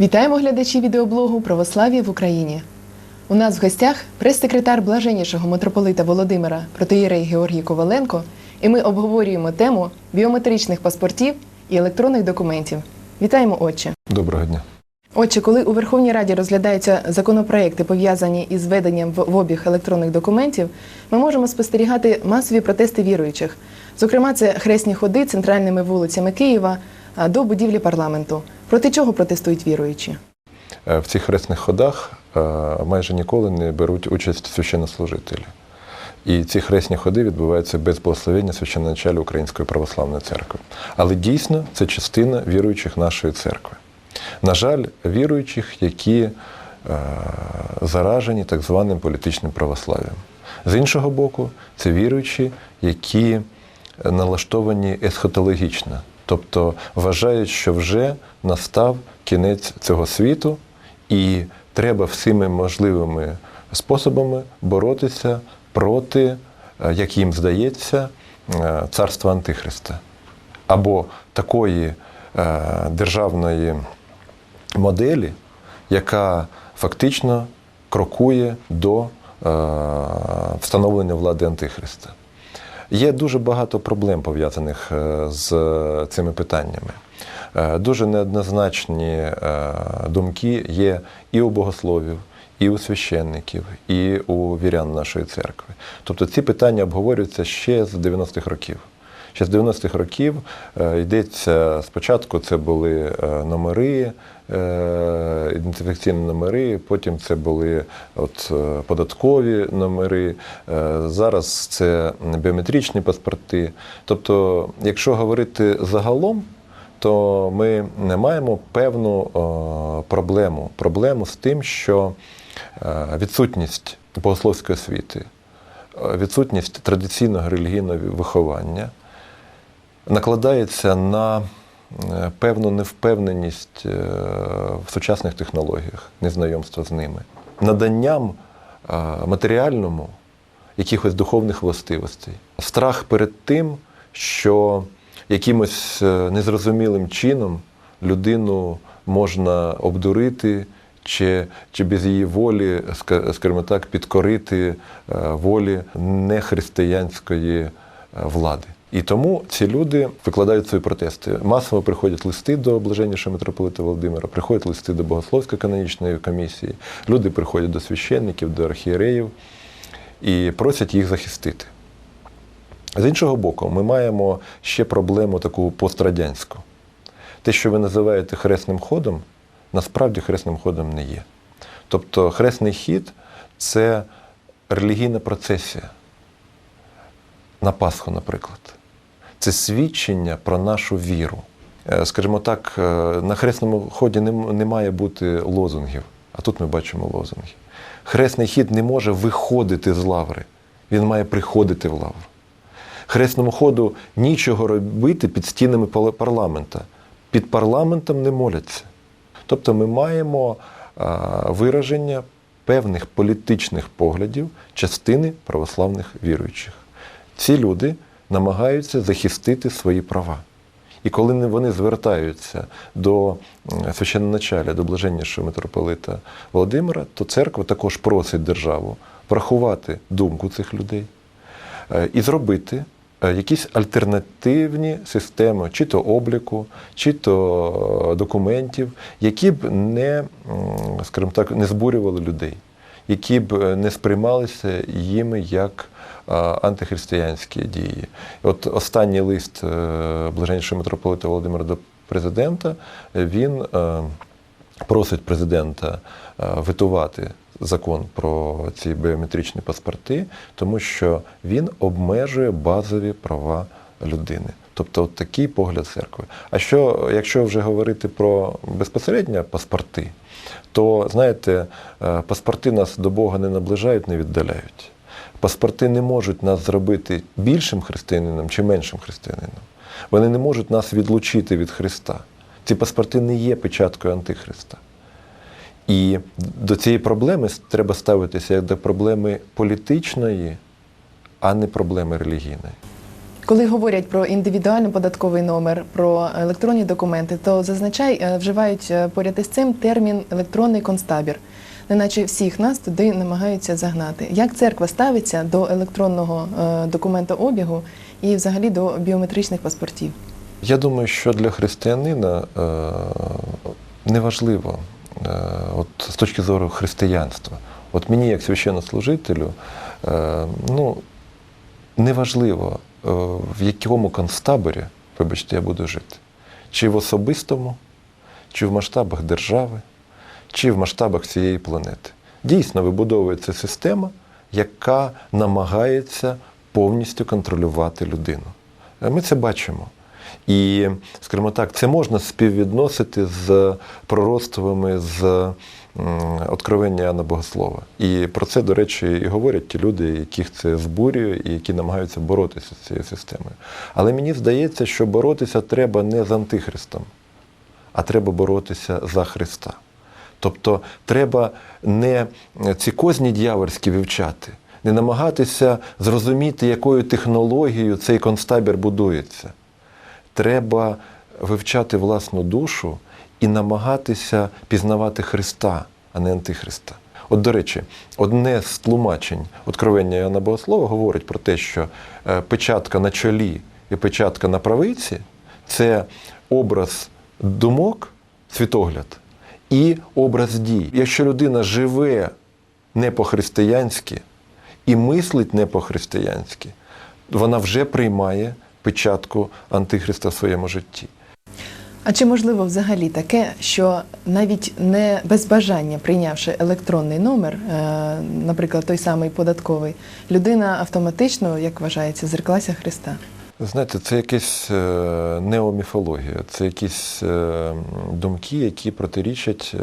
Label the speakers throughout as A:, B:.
A: Вітаємо глядачі відеоблогу Православ'я в Україні. У нас в гостях прес-секретар блаженнішого митрополита Володимира протиєрей Георгій Коваленко, і ми обговорюємо тему біометричних паспортів і електронних документів. Вітаємо, отче!
B: Доброго дня.
A: Отже, коли у Верховній Раді розглядаються законопроекти, пов'язані із введенням в в обіг електронних документів, ми можемо спостерігати масові протести віруючих. Зокрема, це хресні ходи центральними вулицями Києва до будівлі парламенту. Проти чого протестують віруючі?
B: Е, В цих хресних ходах е, майже ніколи не беруть участь священнослужителі. І ці хресні ходи відбуваються без благословення священноначалі Української православної церкви. Але дійсно це частина віруючих нашої церкви. На жаль, віруючих, які е, заражені так званим політичним православ'ям. З іншого боку, це віруючі, які налаштовані есхатологічно, тобто вважають, що вже настав кінець цього світу, і треба всіми можливими способами боротися проти, е, як їм здається, е, царства Антихриста або такої е, державної моделі, яка фактично крокує до встановлення влади Антихриста. Є дуже багато проблем пов'язаних е, з цими питаннями. Е, Дуже неоднозначні е, думки є і у богословів, і у священників, і у вірян нашої церкви. Тобто ці питання обговорюються ще з 90-х років. Ще з 90-х років е, йдеться спочатку це були е, номери, е, ідентифікаційні номери, потім це були от, е, податкові номери, е, зараз це біометричні паспорти. Тобто, якщо говорити загалом, то ми не маємо певну е, проблему. Проблему з тим, що відсутність богословської освіти, відсутність традиційного релігійного виховання накладається на певну невпевненість е, в сучасних технологіях, незнайомства з ними, наданням е, матеріальному якихось духовних властивостей, страх перед тим, що якимось е, незрозумілим чином людину можна обдурити. Чи, чи без її волі, скажімо так, підкорити е, волі нехристиянської е, влади. І тому ці люди викладають свої протести. Масово приходять листи до блаженнішого митрополита Володимира, приходять листи до Богословсько-канонічної комісії, люди приходять до священників, до архієреїв і просять їх захистити. З іншого боку, ми маємо ще проблему таку пострадянську. Те, що ви називаєте хресним ходом, насправді хресним ходом не є. Тобто хресний хід це релігійна процесія на Пасху, наприклад. Це свідчення про нашу віру. Е, Скажімо так, е, на хресному ході не, має бути лозунгів, а тут ми бачимо лозунги. Хресний хід не може виходити з лаври, він має приходити в лавру. Хресному ходу нічого робити під стінами парламента. Під парламентом не моляться. Тобто ми маємо вираження певних політичних поглядів частини православних віруючих. Ці люди намагаються захистити свої права. І коли вони звертаються до священноначаля, до блаженнішого митрополита Володимира, то церква також просить державу врахувати думку цих людей е, і зробити е, якісь альтернативні системи, чи то обліку, чи то е, документів, які б не, скажімо так, не збурювали людей, які б е, не сприймалися їми як е, антихристиянські дії. От останній лист е, блаженнішого митрополита Володимира до президента, він просить президента витувати закон про ці біометричні паспорти, тому що він обмежує базові права людини. Тобто от такий погляд церкви. А що, якщо вже говорити про безпосередньо паспорти, то знаєте, е, паспорти нас до Бога не наближають, не віддаляють. Паспорти не можуть нас зробити більшим християнином чи меншим християнином. Вони не можуть нас відлучити від Христа. Ці паспорти не є печаткою Антихриста. І до цієї проблеми треба ставитися як до проблеми політичної, а не проблеми релігійної.
A: Коли говорять про індивідуальний податковий номер, про електронні документи, то зазвичай е, вживають е, поряд із цим термін електронний концтабір. Неначе всіх нас туди намагаються загнати. Як церква ставиться до електронного е, документообігу і взагалі до біометричних паспортів?
B: Я думаю, що для християнина неважливо, от з точки зору християнства. От мені, як священнослужителю, ну, неважливо, е, в якому концтаборі, вибачте, я буду жити. Чи в особистому, чи в масштабах держави, чи в масштабах цієї планети. Дійсно вибудовується система, яка намагається повністю контролювати людину. Е, Ми це бачимо. І, скажімо так, це можна співвідносити з пророцтвами з откровення Іоанна Богослова. І про це, до речі, і говорять ті люди, яких це збурює і які намагаються боротися з цією системою. Але мені здається, що боротися треба не з Антихристом, а треба боротися за Христа. Тобто треба не ці козні дьявольські вивчати, не намагатися зрозуміти, якою технологією цей концтабір будується. Треба вивчати власну душу і намагатися пізнавати Христа, а не Антихриста. От, до речі, одне з тлумачень Откровення Іоанна Богослова говорить про те, що е, печатка на чолі і печатка на правиці це образ думок, світогляд і образ дій. Якщо людина живе не по-християнськи і мислить не по-християнськи, вона вже приймає печатку Антихриста в своєму житті.
A: А чи можливо взагалі таке, що навіть не без бажання прийнявши електронний номер, е, наприклад, той самий податковий, людина автоматично, як вважається, зреклася Христа?
B: Знаєте, це якась е, неоміфологія, це якісь е, думки, які протирічать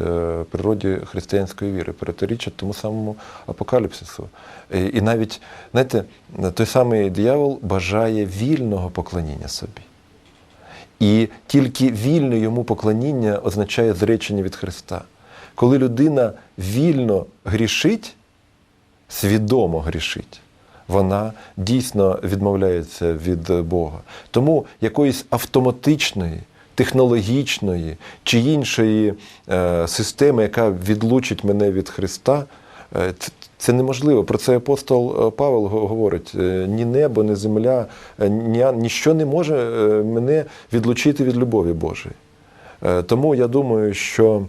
B: природі християнської віри, протирічать тому самому апокаліпсису. І навіть, знаєте, той самий диявол бажає вільного поклоніння собі. І тільки вільне йому поклоніння означає зречення від Христа. Коли людина вільно грішить, свідомо грішить, вона дійсно відмовляється від Бога. Тому якоїсь автоматичної, технологічної чи іншої е, системи, яка відлучить мене від Христа, це, це неможливо. Про це апостол е, Павел говорить: е, ні небо, ні земля, е, ні, ніщо не може е, мене відлучити від любові Божої. Е, Тому я думаю, що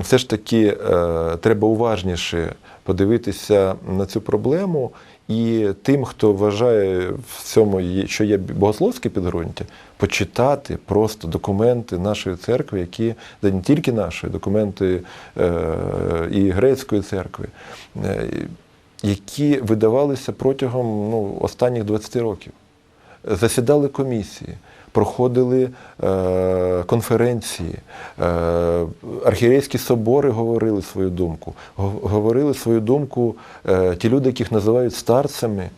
B: все ж таки е, треба уважніше подивитися на цю проблему. І тим, хто вважає в цьому, що є богословське підґрунтя, почитати просто документи нашої церкви, які да не тільки нашої, документи е, і грецької церкви, е, які видавалися протягом ну, останніх 20 років засідали комісії, проходили е, конференції, е, архієрейські собори говорили свою думку, говорили свою думку е, ті люди, яких називають старцями.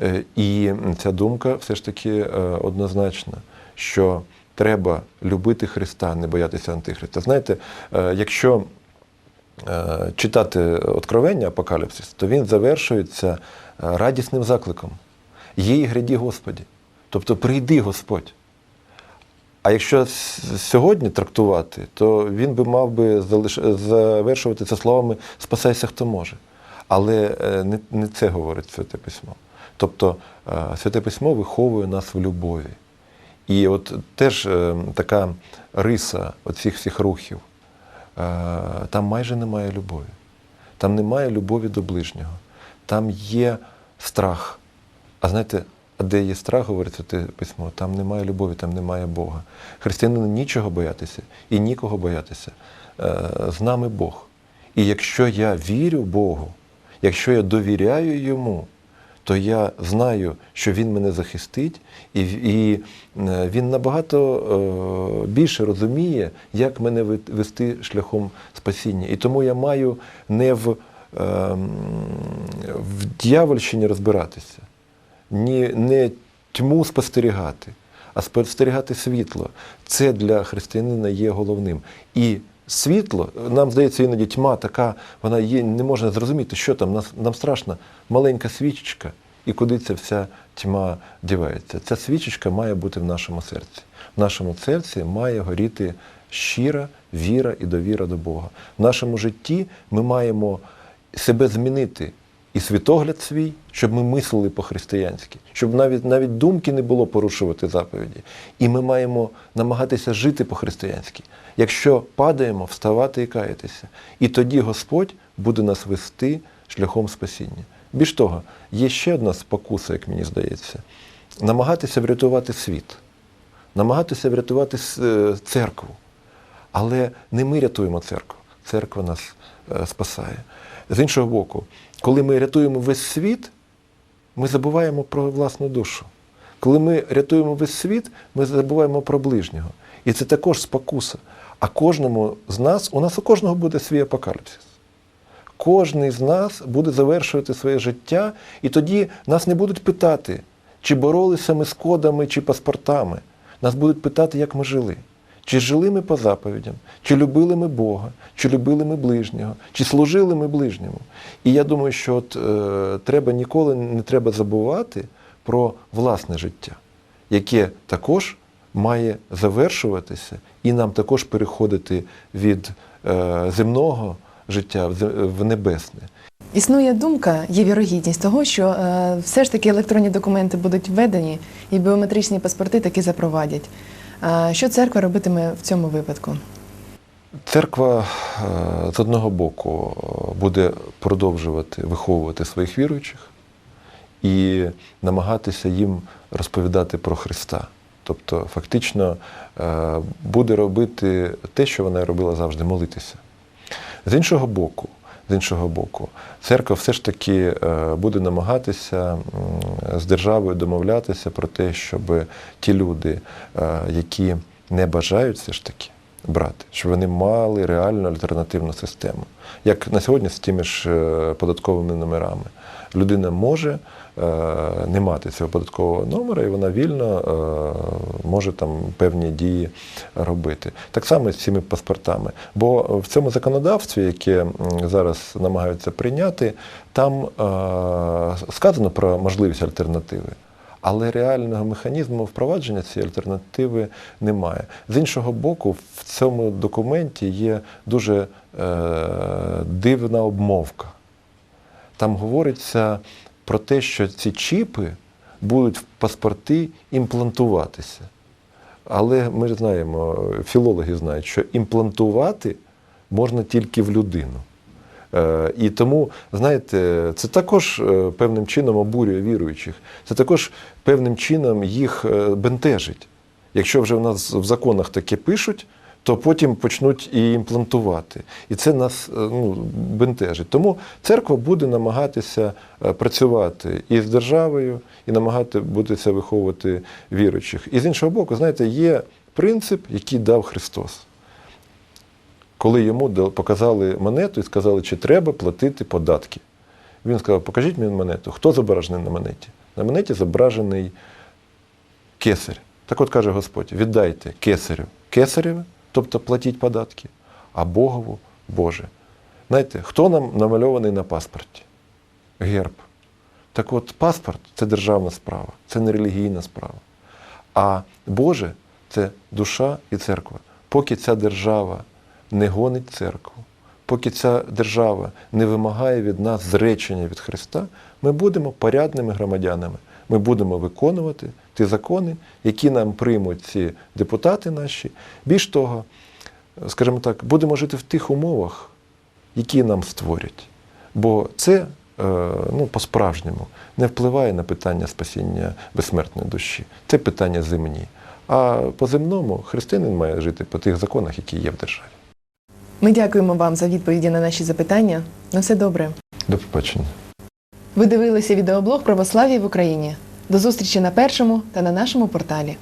B: Е, і ця думка все ж таки е, однозначна, що треба любити Христа, не боятися Антихриста. Знаєте, е, якщо е, читати Откровення Апокаліпсис, то він завершується е, радісним закликом. Є і гряді Господі. Тобто прийди Господь. А якщо сьогодні трактувати, то він би мав би завершувати це словами Спасайся, хто може. Але е, не, не це говорить Святе Письмо. Тобто е, Святе Письмо виховує нас в любові. І от теж е, така риса оцих всіх рухів, там майже немає любові. Там немає любові до ближнього. Там є страх. А знаєте, а де є страх, говорить Святе Письмо, там немає любові, там немає Бога. Християнину нічого боятися і нікого боятися. Е, З нами Бог. І якщо я вірю Богу, якщо я довіряю Йому, то я знаю, що Він мене захистить, і, і е, він набагато е, більше розуміє, як мене вести шляхом спасіння. І тому я маю не в, е, в дьявольщині розбиратися, ні, не тьму спостерігати, а спостерігати світло. Це для християнина є головним. І світло, нам здається, іноді тьма така, вона є, не можна зрозуміти, що там, нам страшно, маленька свічечка, і куди ця вся тьма дівається. Ця свічечка має бути в нашому серці. В нашому серці має горіти щира віра і довіра до Бога. В нашому житті ми маємо себе змінити і світогляд свій, щоб ми мислили по-християнськи, щоб навіть навіть думки не було порушувати заповіді. І ми маємо намагатися жити по-християнськи. Якщо падаємо, вставати і каятися. І тоді Господь буде нас вести шляхом спасіння. Більш того, є ще одна спокуса, як мені здається, намагатися врятувати світ, намагатися врятувати е, церкву. Але не ми рятуємо церкву, церква нас е, спасає. З іншого боку, коли ми рятуємо весь світ, ми забуваємо про власну душу. Коли ми рятуємо весь світ, ми забуваємо про ближнього. І це також спокуса. А кожному з нас, у нас у кожного буде свій апокаліпсис. Кожний з нас буде завершувати своє життя, і тоді нас не будуть питати, чи боролися ми з кодами, чи паспортами. Нас будуть питати, як ми жили. Чи жили ми по заповідям, чи любили ми Бога, чи любили ми ближнього, чи служили ми ближньому. І я думаю, що от, е, треба ніколи не треба забувати про власне життя, яке також має завершуватися, і нам також переходити від е, земного життя в небесне.
A: Існує думка, є вірогідність того, що е, все ж таки електронні документи будуть введені і біометричні паспорти таки запровадять. Що церква робитиме в цьому випадку?
B: Церква е, з одного боку е, буде продовжувати виховувати своїх віруючих і намагатися їм розповідати про Христа. Тобто, фактично е, буде робити те, що вона робила завжди молитися. З іншого боку, з іншого боку, церква все ж таки е, буде намагатися з державою домовлятися про те, щоб ті люди, е, які не бажають все ж таки брати, щоб вони мали реальну альтернативну систему. Як на сьогодні з тими ж е, податковими номерами. Людина може не мати цього податкового номера, і вона вільно е, може там певні дії робити. Так само з цими паспортами. Бо в цьому законодавстві, яке зараз намагаються прийняти, там е, сказано про можливість альтернативи. Але реального механізму впровадження цієї альтернативи немає. З іншого боку, в цьому документі є дуже е, дивна обмовка. Там говориться про те, що ці чіпи будуть в паспорти імплантуватися. Але ми знаємо, філологи знають, що імплантувати можна тільки в людину. Е, І тому, знаєте, це також е, певним чином обурює віруючих, це також певним чином їх е, бентежить. Якщо вже в нас в законах таке пишуть, то потім почнуть і імплантувати. І це нас е, ну, бентежить. Тому церква буде намагатися е, працювати і з державою, і намагати будеться виховувати віруючих. І з іншого боку, знаєте, є принцип, який дав Христос. Коли йому показали монету і сказали, чи треба платити податки. Він сказав: покажіть мені монету. Хто зображений на монеті? На монеті зображений кесарь. Так от каже Господь: віддайте кесарю кесареве, тобто платіть податки, а Богову Боже. Знаєте, хто нам намальований на паспорті? Герб. Так от паспорт це державна справа, це не релігійна справа. А Боже це душа і церква. Поки ця держава не гонить церкву, поки ця держава не вимагає від нас зречення від Христа, ми будемо порядними громадянами. Ми будемо виконувати ті закони, які нам приймуть ці депутати наші. Більш того, скажімо так, будемо жити в тих умовах, які нам створять. Бо це е, ну, по-справжньому не впливає на питання спасіння безсмертної душі. Це питання земні. А по земному християнин має жити по тих законах, які є в державі.
A: Ми дякуємо вам за відповіді на наші запитання. На все добре.
B: До побачення.
A: Ви дивилися відеоблог Православ'я в Україні. До зустрічі на першому та на нашому порталі.